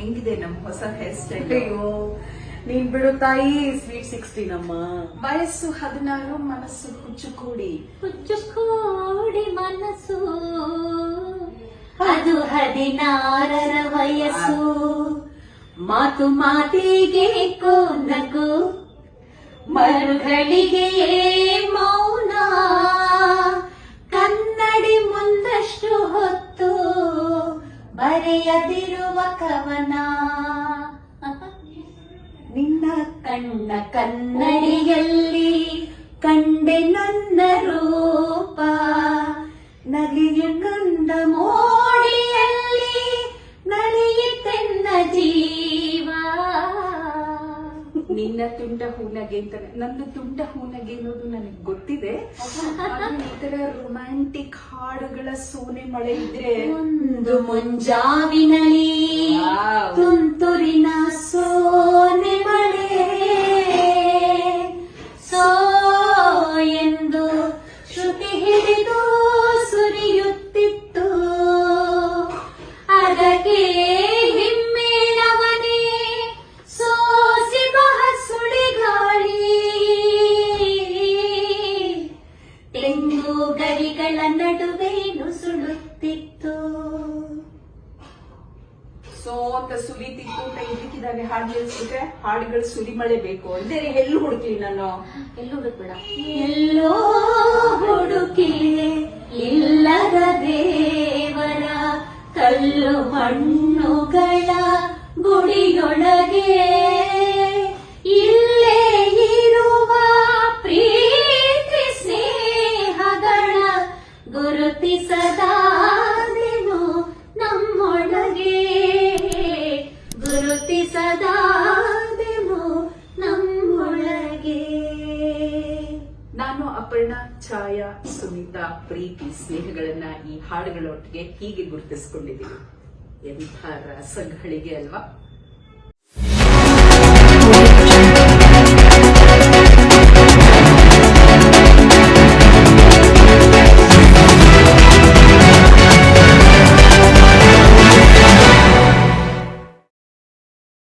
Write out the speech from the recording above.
ಹೆಂಗಿದೆ ನಮ್ ಹೊಸ ಹೇರ್ ಸ್ಟೈಲ್ ಅಯ್ಯೋ ನೀನ್ ಬಿಡು ತಾಯಿ ಸ್ವೀಟ್ ಸಿಕ್ಸ್ಟೀನ್ ಅಮ್ಮ ವಯಸ್ಸು ಹದಿನಾರು ಮನಸ್ಸು ಹುಚ್ಚು ಕೂಡಿ ಹುಚ್ಚುಕೋಡಿ ಮನಸ್ಸು. ಅದು ಹದಿನಾರರ ವಯಸ್ಸು. ಮಾತು ಮಾತಿಗೆ ನಗು ಮರುಗಳಿಗೆ ಬರೆಯದಿರುವ ಕವನ. ನಿನ್ನ ಕಣ್ಣ ಕನ್ನಡಿಯಲ್ಲಿ ಕಂಡೆ ನನ್ನ ರೂಪ. ನಗೆಯ ಕಂದ ಮೋಡಿಯಲ್ಲಿ ನಿನ್ನ ತುಂಟ ಹೂನಗೆ ಅಂತ ನನ್ನ ತುಂಟ ಹೂನಗೆ ಅನ್ನೋದು ನನಗೆ ಗೊತ್ತಿದೆ. ಈ ತರ ರೊಮ್ಯಾಂಟಿಕ್ ಹಾಡುಗಳ ಸೋನೆ ಮಳೆ ಇದ್ರೆ ಒಂದು ಮುಂಜಾವಿನಲ್ಲಿ ತುಂತುರಿನ ಸೋನೆ ಮಳೆ. ಸೋ ಎಂದು ಶ್ರುತಿ ಹಿಡಿದು ಸುರಿಯುತ್ತಿತ್ತು. ಅದಕ್ಕೆ ಗರಿಗಳ ನಡುವೆ ನುಸುಳುತ್ತಿತ್ತು ಸೋತ ಅಂತ ಸುಲಿತಿತ್ತು ಅಂತ ಇದಕ್ಕಿದ್ದಾಗೆ ಹಾಡು ನಿಲ್ಸಿದ್ರೆ ಹಾಡುಗಳು ಸುಲಿ ಮಳೆ ಬೇಕು ಅಂದರೆ ಎಲ್ಲಿ ಹುಡುಕ್ಲಿ ನಾನು. ಎಲ್ಲೂ ಹುಡುಕ್ಬೇಡ. ಎಲ್ಲೋ ಹುಡುಕಿ ಇಲ್ಲದ ದೇವರ ಕಲ್ಲು ಮಣ್ಣುಗಳ ಗುಡಿಯೊಳಗೆ. ಗುರುತಿಸದಾದೆನು ನಮ್ಮೊಳಗೆ. ಗುರುತಿ ಗುರುತಿಸದಾದೆನು ನಮ್ಮೊಳಗೆ. ನಾನು ಅಪರ್ಣ ಛಾಯಾ ಸುನಿತಾ ಪ್ರೀತಿ ಸ್ನೇಹಗಳನ್ನ ಈ ಹಾಡುಗಳೊಟ್ಟಿಗೆ ಹೀಗೆ ಗುರುತಿಸಿಕೊಂಡಿದ್ದೀನಿ. ಎಂಥ ರಸಗಳಿಗೆ ಅಲ್ವಾ?